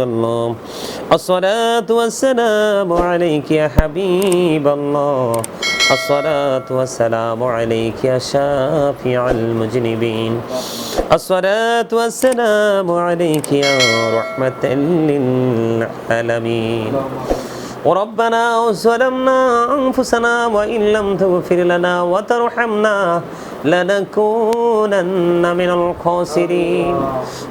الله. الصلاة والسلام عليك يا حبيب الله. الصلاة والسلام عليك يا شافع المذنبين الصلاة والسلام عليك يا رحمة للعالمين. وربنا ظلمنا أنفسنا وإن لم تغفر لنا وترحمنا لنكونن من الخاسرين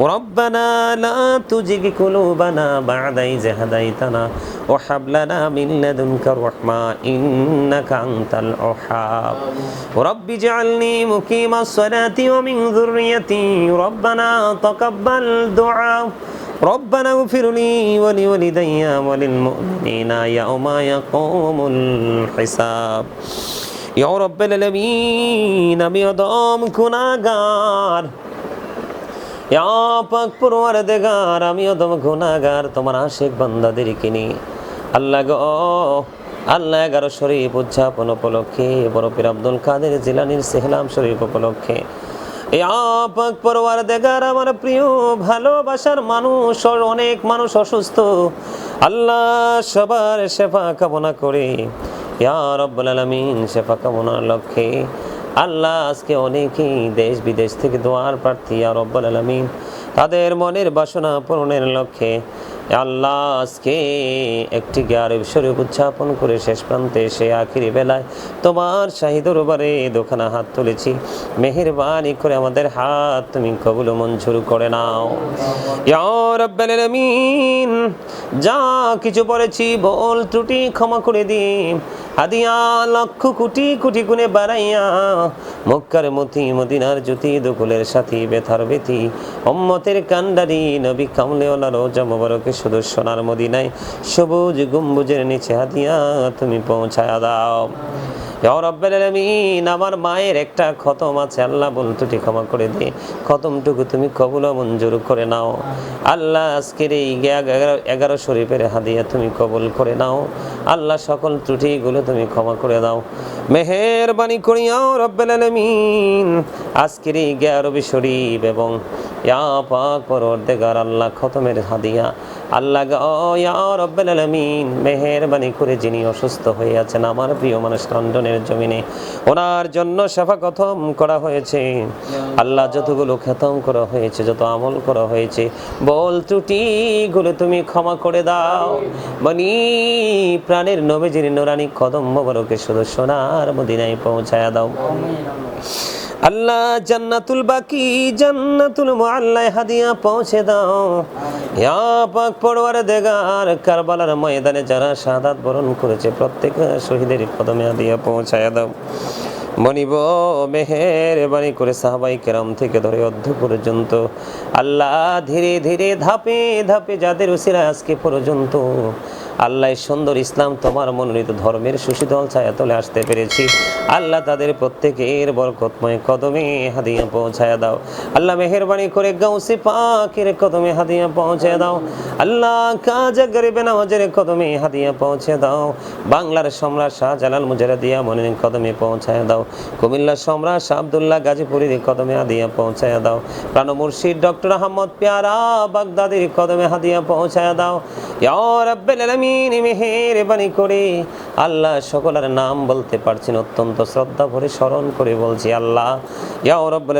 ربنا لا تزغ قلوبنا بعد إذ هديتنا وهب لنا من لدنك رحمة إنك أنت الوهاب رب اجعلني مقيم الصلاة ومن ذريتي ربنا تقبل دعاء ربنا اغفر لي ولوالدي وللمؤمنين يوم يقوم الحساب ইয়া রব্বাল আলামিন আমি অদম গুনাহগার ইয়া পাক পরওয়ারদিগার আমি অদম গুনাহগার তোমার আশিক বান্দাদেরকে নিয়ে আল্লাহ গো আল্লাহ এগারো শরীফ উদযাপন উপলক্ষে বড় পীর আব্দুল কাদের জিলানির সেহলাম শরীফ উপলক্ষে দেগার আমার প্রিয় ভালোবাসার মানুষ অনেক মানুষ অসুস্থ। আল্লাহ সবার সেবা কামনা করে। কামনার লক্ষ্যে আল্লাহ আজকে অনেকেই দেশ বিদেশ থেকে দোয়ার প্রার্থী। আর রব্বুল আলামিন, তাদের মনের বাসনা পূরণের লক্ষ্যে আল্লাহ, আজকে একটি গ্যারেব শরীফ উদযাপন করে শেষ প্রান্তে সে আখিরি বেলায় তোমার শাহিদ দরবারে দোকানা হাত তুলেছি। মেহেরবানি করে আমাদের হাত তুমি কবুল মঞ্জুর করে নাও। যা কিছু পড়েছি বল, ত্রুটি ক্ষমা করে দিন। হাদিয়া, লক্ষ কোটি কোটি গুণে বাড়াইয়া মক্কার মতি, মদিনার জ্যোতি, দকুলের সাথী, বেথার বেতি অম্মতের কান্ডারি, নবী কামলেওয়ালা রোজা মোবারকে শুধু সোনার মদিনায় সবুজ গুম্বুজের নিচে হাদিয়া তুমি পৌঁছায় দাও। আমার মায়ের একটা খতম আছে, আল্লাহ বল ত্রুটি ক্ষমা করে দিয়ে খতমটুকু তুমি কবুল মঞ্জুর করে নাও। আল্লাহ আজকের এই এগারো শরীফের হাদিয়া তুমি কবুল করে নাও। আল্লাহ সকল ত্রুটিগুলো তুমি ক্ষমা করে দাও। মেহেরবানি করিয়াও রব্বাল আলামিন। আজকের এই গ্যারবি শরীফ এবং ইয়া পাক পরওয়ারদিগার আল্লাহ খতমের হাদিয়া আল্লাহ রব্বাল আলামিন, মেহেরবানি করে যিনি অসুস্থ হয়ে আছেন, আমার প্রিয় মানুষ লন্ডনের জমিনে, ওনার জন্য সেবা কথম করা হয়েছে। আল্লাহ যতগুলো খেতম করা হয়েছে, যত আমল করা হয়েছে, বল ত্রুটিগুলো তুমি ক্ষমা করে দাও। বনি প্রাণের নবীজির নোরানি কদম মোবারকে শুধু সোনার মদিনায় পৌঁছায়া দাও। আল্লাহ জান্নাতুল বাকি, জান্নাতুল মুআল্লায় হাদিয়া পৌঁছে দাও। ইয়া পাক পড়ওয়ার দেগার কারবালার ময়দানে যারা শাহাদাত বরণ করেছে, প্রত্যেক শহীদের কদমে হাদিয়া পৌঁছায়া দাও। মনিব মেহের বাণী করে সাহাবাই কেরাম থেকে ধরে অর্ধ পর্যন্ত। আল্লাহ ধীরে ধীরে ধাপে ধাপে যাদের উসিরা আজকে পর্যন্ত আল্লাহ সুন্দর ইসলাম তোমার মনোনীত ধর্মের সুশীতল ছায়া তলে আসতে পেরেছি। আল্লাহ তাদের প্রত্যেকের বরকতময় কদমে হাদিয়া পৌঁছায় দাও। আল্লাহ মেহরবানি করে গাউসে পাকের কদমে হাদিয়া পৌঁছে দাও। আল্লাহ কাজা গরিবে নওয়াজের কদমে হাদিয়া পৌঁছে দাও। বাংলার সম্রাট শাহ শাহজালাল মুজারাদিয়া মনের কদমে পৌঁছায় দাও। কুমিল্লার সম্রাট শাহ আব্দুল্লাহ গাজীপুরের কদমে হাদিয়া পৌঁছায় দাও। প্রাণ মুর্শিদ ডক্টর আহমদ পেয়ারা বাগদাদির কদমে হাদিয়া পৌঁছায় দাও। মেহেরবানি করে। আল্লাহ সকলের নাম বলতে পারছেন, অত্যন্ত শ্রদ্ধা ভরে স্মরণ করে বলছি, আল্লাহ, ইয়া রাব্বাল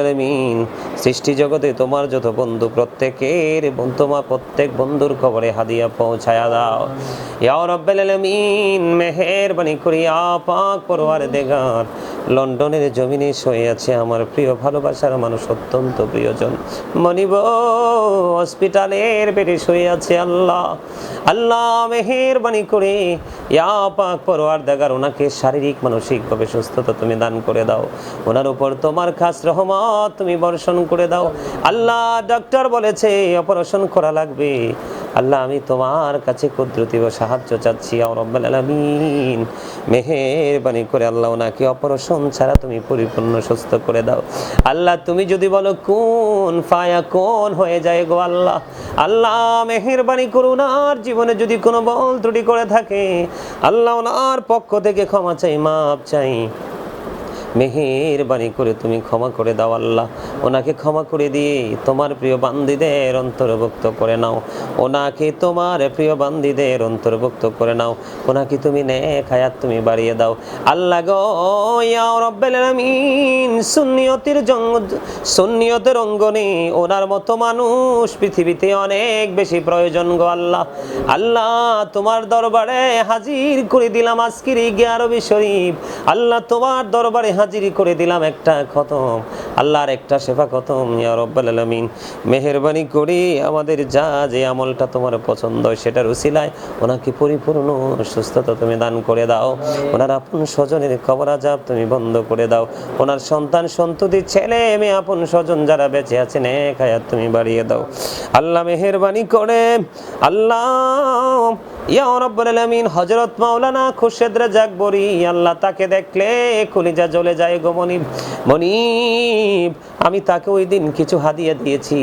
সৃষ্টি জগতে তোমার যত বন্ধু প্রত্যেকের তোমার প্রত্যেক বন্ধুর খবরে হাদিয়া পৌঁছায়া দাও। ইয়া রাব্বাল আলামিন, মেহেরবানি করে ইয়া পাক পরওয়ার দেগার লন্ডনের জমিনে শুয়ে আছে আমার প্রিয় ভালোবাসার মানুষ, অত্যন্ত প্রিয়জন। মনিব, হসপিটালের বেডে শুয়ে আছে আল্লাহ। আল্লাহ মেহেরবানি করে, ইয়া পাক পরওয়ার দেগার ওনাকে শারীরিক, মানসিকভাবে সুস্থতা তুমি দান করে দাও। ওনার উপর তোমার খাস রহমত তুমি বর্ষণ করে দাও। আল্লাহ ডক্টর বলেছে, অপারেশন করা লাগবে। আল্লাহ, আমি তোমার কাছে কুদরতি ও সাহায্য চাচ্ছি রব্বাল আলামিন। মেহেরবানি করে আল্লাহ ওনাকে অপারেশন ছাড়া তুমি পরিপূর্ণ, সুস্থ করে দাও। আল্লাহ, তুমি যদি বলো, কোন ফায়া কোন হয়ে যায় গো আল্লাহ? আল্লাহ, মেহেরবানি করুন আর জীবনে যদি কোনো বল ত্রুটি করে থাকে, আল্লাহ ওনার পক্ষ থেকে ক্ষমা চাই মাপ চাই। মেহেরবানি করে তুমি ক্ষমা করে দাও আল্লাহ। ওনাকে ক্ষমা করে দিয়ে তোমার প্রিয় বান্দিদের অন্তর্ভুক্ত করে নাও। ওনাকে তোমার প্রিয় বান্দিদের অন্তর্ভুক্ত করে নাও। ওনাকে তুমি নেক হায়াত তুমি বাড়িয়ে দাও। আল্লাহ গো সুন্নিয়তের জঙ্গ অঙ্গনে ওনার মতো মানুষ পৃথিবীতে অনেক বেশি প্রয়োজন গো আল্লাহ। আল্লাহ, তোমার দরবারে হাজির করে দিলাম আজকের এই গিয়ারবি শরীফ। আল্লাহ, তোমার দরবারে হাজির করে দিলাম একটা খতম। আল্লাহর একটা সেবা খতম, ইয়া রব্বাল আলামিন। মেহেরবানি করে আমাদের যা যে আমলটা তোমার পছন্দ সেটার উসিলায় ওনাকে পরিপূর্ণ সুস্থতা তুমি দান করে দাও। ওনার আপন স্বজনের খবর আজাব তুমি বন্ধ করে দাও। ওনার সন্তান সন্ততি, ছেলে মেয়ে আপন স্বজন যারা বেঁচে আছেন এক হায়াত তুমি বাড়িয়ে দাও। আল্লাহ মেহেরবানি করে, আল্লাহ ইয়া হযরত মাওলানা বরি তাকে দেখলে জ্বলে যায় গো মনিব। মনিব, আমি তাকে ওই দিন কিছু হাদিয়া দিয়েছি।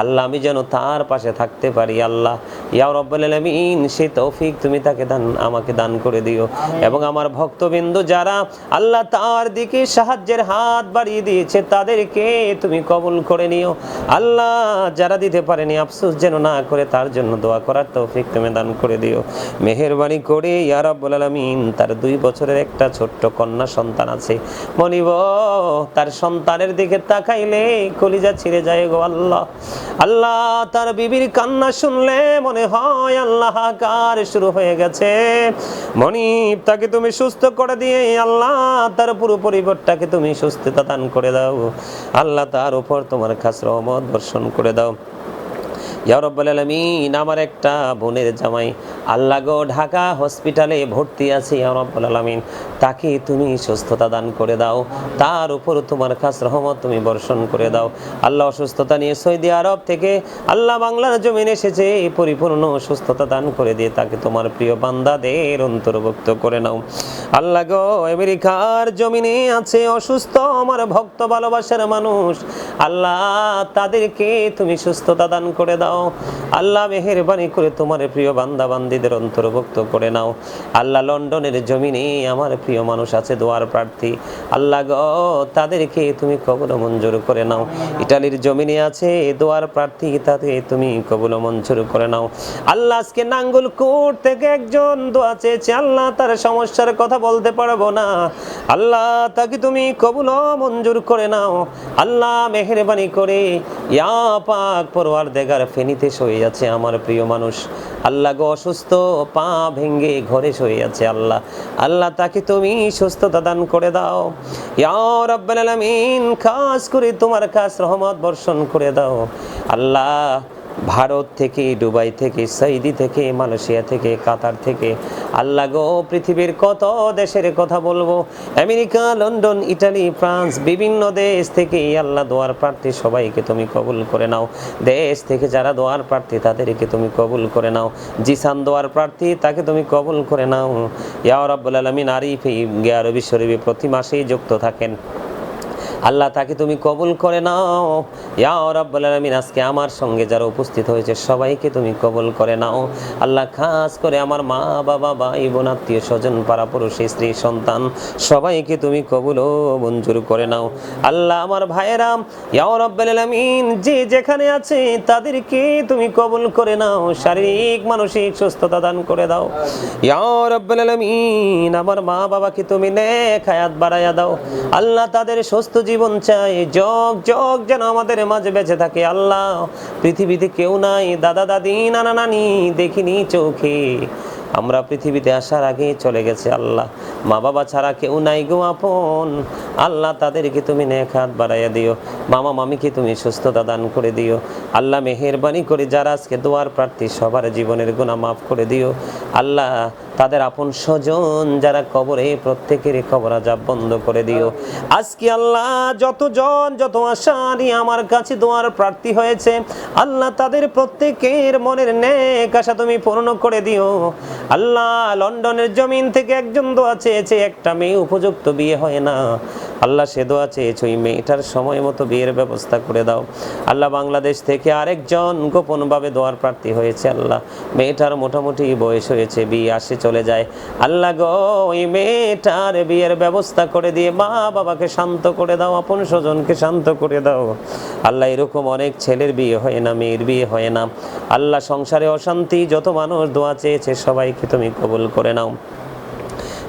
আল্লাহ আমি যেন তার পাশে থাকতে পারি আল্লাহ। ইয়া রব্বুল আলামিন সেই তৌফিক তুমি তাকে দান আমাকে দান করে দিও। এবং আমার ভক্তবৃন্দ যারা আল্লাহ তার দিকে সাহায্যের হাত বাড়িয়ে দিয়েছে তাদেরকে তুমি কবুল করে নিও। আল্লাহ যারা দিতে পারেনি আফসোস যেন না করে তার জন্য দোয়া করার তৌফিক তুমি দান করে দিও। মেহেরবানি করে ইয়া রব্বুল আলামিন তার দুই বছরের একটা ছোট্ট কন্যা সন্তান আছে। মনিব তার সন্তানের দিকে তাকাইলে কলিজা ছিঁড়ে যায় গো আল্লাহ। আল্লাহ তার বিবির কান্না শুনলে মনে হয় আল্লাহ কার শুরু হয়ে গেছে। মনিব, তাকে তুমি সুস্থ করে দিয়ে আল্লাহ তার পুরো পরিবারটাকে তুমি সুস্থতা দান করে দাও। আল্লাহ তার উপর তোমার খাস রহমত বর্ষণ করে দাও। ইয়া রব্বাল আলামিন, আমার একটা বোনের জামাই। আল্লাহ গো, ঢাকা হসপিটালে ভর্তি আছে। ইয়া রব্বাল আলামিন তাকে তুমি সুস্থতা দান করে দাও। তার উপর তোমার খাস রহমত তুমি বর্ষণ করে দাও। আল্লাহ অসুস্থতা নিয়ে সৌদি আরব থেকে আল্লাহ বাংলার জমিনে এসেছে পরিপূর্ণ সুস্থতা দান করে দিয়ে তাকে তোমার প্রিয় বান্দাদের অন্তর্ভুক্ত করে নাও। আল্লাহ গো, আমেরিকার জমিনে আছে অসুস্থ, আমার ভক্ত, ভালোবাসার মানুষ। আল্লাহ, তাদেরকে তুমি সুস্থতা দান করে দাও। আল্লাহ, মেহেরবানি করে তোমার প্রিয় বান্দা বান্দিদের অন্তর্ভুক্ত করে নাও। আল্লাহ, লন্ডনের জমিনে আমার প্রিয় মানুষ আছে দোয়ার প্রার্থী। আল্লাহ গ, তাদেরকে তুমি কবল মঞ্জুর করে নাও। ইটালির জমিনে আছে দোয়ার প্রার্থী তাদের তুমি কবল মঞ্জুর করে নাও। আল্লাহ আজকে নাঙ্গুল কোট থেকে একজন দোয়া চেয়েছে। আল্লাহ তার সমস্যার কথা বলতে পারব না। আল্লাহ তাকে তুমি কবুল মঞ্জুর করে নাও। আল্লাহ মেহেরবানি করে ইয়া পাক পরওয়ার দেগার ফেনিতে শুয়ে আছে আমার প্রিয় মানুষ। আল্লাহ গো অসুস্থ, পা ভেঙ্গে ঘরে শুয়ে আছে আল্লাহ। আল্লাহ তাকে তুমি সুস্থতা দান করে দাও। ইয়া রাব্বাল খাস করে তোমার খাস রহমত বর্ষণ করে দাও। আল্লাহ ভারত থেকে, দুবাই থেকে, সৌদি থেকে, মালয়েশিয়া থেকে, কাতার থেকে। আল্লাহ গো, পৃথিবীর কত দেশের কথা বলব? আমেরিকা, লন্ডন, ইটালি, ফ্রান্স, বিভিন্ন দেশ থেকে আল্লাহ দোয়ার প্রার্থী সবাইকে তুমি কবুল করে নাও। দেশ থেকে যারা দোয়ার প্রার্থী তাদেরকে তুমি কবুল করে নাও। জিসান দোয়ার প্রার্থী তাকে তুমি কবুল করে নাও। ইয়া রাব্বুল আলামিন আরিফ গিয়ারবি শরীফে প্রতি মাসেই যুক্ত থাকেন। আল্লাহ তাকে তুমি কবুল করে নাও। ইয়া রাব্বুল আলামিন, আজকে আমার সঙ্গে যারা উপস্থিত হয়েছে, সবাইকে তুমি কবুল করে নাও। আল্লাহ খাস করে আমার মা, বাবা, ভাই, বোন, আত্মীয় স্বজন, পাড়া পুরুষ, স্ত্রী, সন্তান, সবাইকে তুমি কবুল ও মঞ্জুর করে নাও। আল্লাহ আমার ভাইয়েরা, ইয়া রাব্বুল আলামিন, যে যেখানে আছে তাদেরকে তুমি কবুল করে নাও। শারীরিক, মানসিক সুস্থতা দান করে দাও। ইয়া রাব্বুল আলামিন, আমার মা বাবাকে তুমি নেক হায়াত বাড়ায়া দাও। আল্লাহ তাদের সুস্থ জীবন চাই। জগ জগ যেন আমাদের মাঝে বেঁচে থাকে। আল্লাহ, পৃথিবীতে কেউ নাই। দাদা, দাদি, নানা, নানি দেখিনি চোখে। আমরা পৃথিবীতে আসার আগে চলে গেছে আল্লাহ। মা বাবা ছাড়া কেউ নাই গো আপন। আল্লাহ তাদেরকে তুমি নেক হাত বাড়াইয়া দিও, মামা মামিকে তুমি সুস্থতা দান করে দিও, আল্লাহ মেহেরবানি করে যারা আজকে দোয়ার প্রার্থী, সবার জীবনের গুণা মাফ করে দিও। আল্লাহ তাদের আপন স্বজন যারা কবরে, প্রত্যেকের কবর আজাব বন্ধ করে দিও। আজকে আল্লাহ যতজন, যত আশা আমার কাছে দোয়ার প্রার্থী হয়েছে, আল্লাহ তাদের প্রত্যেকের মনের নেক আশা তুমি পূর্ণ করে দিও। আল্লাহ লন্ডনের জমিন থেকে একজন দোয়া চেয়েছে, একটা মেয়ে উপযুক্ত বিয়ে হয় না। আল্লাহ সে দোয়া চেয়েছ ওই মেয়েটার সময় মতো বিয়ের ব্যবস্থা করে দাও। আল্লাহ বাংলাদেশ থেকে আরেকজন গোপনভাবে দোয়ার প্রার্থী হয়েছে আল্লাহ। মেয়েটার মোটামুটি বয়স হয়েছে, বিয়ে আসে, চলে যায়। আল্লাহ গো, ওই মেয়েটার বিয়ের ব্যবস্থা করে দিয়ে মা বাবাকে শান্ত করে দাও, আপন স্বজনকে শান্ত করে দাও। আল্লাহ, এরকম অনেক ছেলের বিয়ে হয় না, মেয়ের বিয়ে হয় না। আল্লাহ, সংসারে অশান্তি, যত মানুষ দোয়া চেয়েছে, সবাইকে তুমি কবুল করে নাও।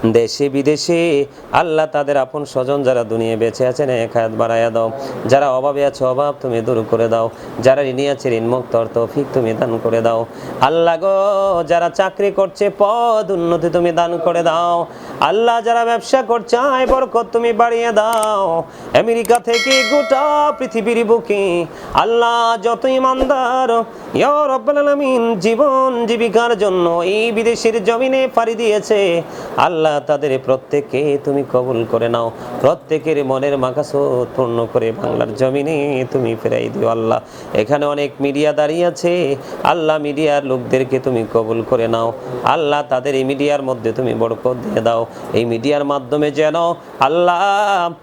দেশে বিদেশে আল্লাহ তাদের আপন স্বজন যারা দুনিয়া বেঁচে আছেন, এক হাত বাড়াইয়া দাও। যারা অভাবে আছে, অভাব তুমি দূর করে দাও। যারা ঋণী আছে ঋণ মুক্ত তৌফিক তুমি দান করে দাও। আল্লাহ গো, যারা চাকরি করছে, পদ উন্নতি তুমি দান করে দাও। আল্লাহ যারা ব্যবসা করছে, আয় বরকত তুমি বাড়িয়ে দাও। আমেরিকা থেকে গোটা পৃথিবীর বুকে আল্লাহ যত ইমানদার আলামিন, জীবন জীবিকার জন্য এই বিদেশের জমিনে পাড়ি দিয়েছে। আল্লাহ তাদের প্রত্যেককে তুমি কবুল করে নাও। প্রত্যেকের মনের মাকাসত পূর্ণ করে বাংলার জমিনে তুমি ফেরাই দিও আল্লাহ। এখানে অনেক মিডিয়া দাঁড়িয়ে আছে। আল্লাহ মিডিয়ার লোকদেরকে তুমি কবুল করে নাও। আল্লাহ তাদের এই মিডিয়ার মধ্যে তুমি বরকত দিয়ে দাও। এই মিডিয়ার মাধ্যমে যেন আল্লাহ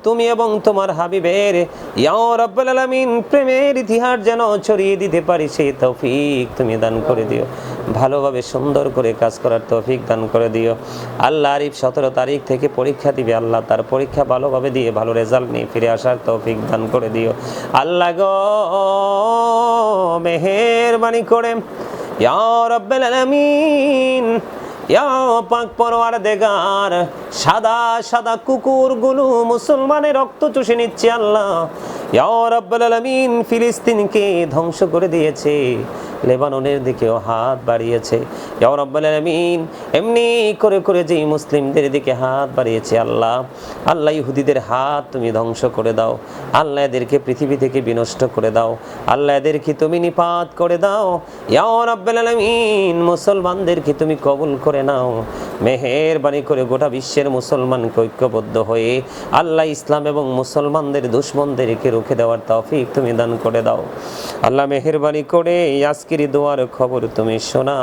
তুমি এবং তোমার হাবিবের প্রেমের ইতিহাস যেন ছড়িয়ে দিতে পারি, সেই তৌফিক তুমি দান করে দিও। ভালোভাবে সুন্দর করে কাজ করার তৌফিক দান করে দিও। আল্লাহ আরিফ সতেরো তারিখ থেকে পরীক্ষা দিবে। আল্লাহ তার পরীক্ষা ভালোভাবে দিয়ে ভালো রেজাল্ট নিয়ে ফিরে আসার তৌফিক দান করে দিও। আল্লাহ গো, মেহেরবানি করে, ইয়া সাদা সাদা কুকুরগুলো মুসলমানের রক্ত চুষে নিচ্ছে আল্লাহ। আলামিন, ফিলিস্তিনকে ধ্বংস করে দিয়েছে, লেবাননের দিকেও হাত বাড়িয়েছে। আলামিন, এমনি করে করে যেই মুসলিমদের দিকে হাত বাড়িয়েছে আল্লাহ আল্লাহ ইহুদিদের হাত তুমি ধ্বংস করে দাও, আল্লাহ এদেরকে পৃথিবী থেকে বিনষ্ট করে দাও, আল্লাহ এদেরকে তুমি নিপাত করে দাও। আলামিন, মুসলমানদেরকে তুমি কবুল করে নাও। মেহেরবানি করে গোটা বিশ্বের মুসলমানকে ঐক্যবদ্ধ হয়ে আল্লাহ ইসলাম এবং মুসলমানদের দুশ্মনদেরকে রুখে দেওয়ার তৌফিক তুমি দান করে দাও। আল্লাহ মেহরবানি করে আজকের দোয়ার খবর তুমি শোনা।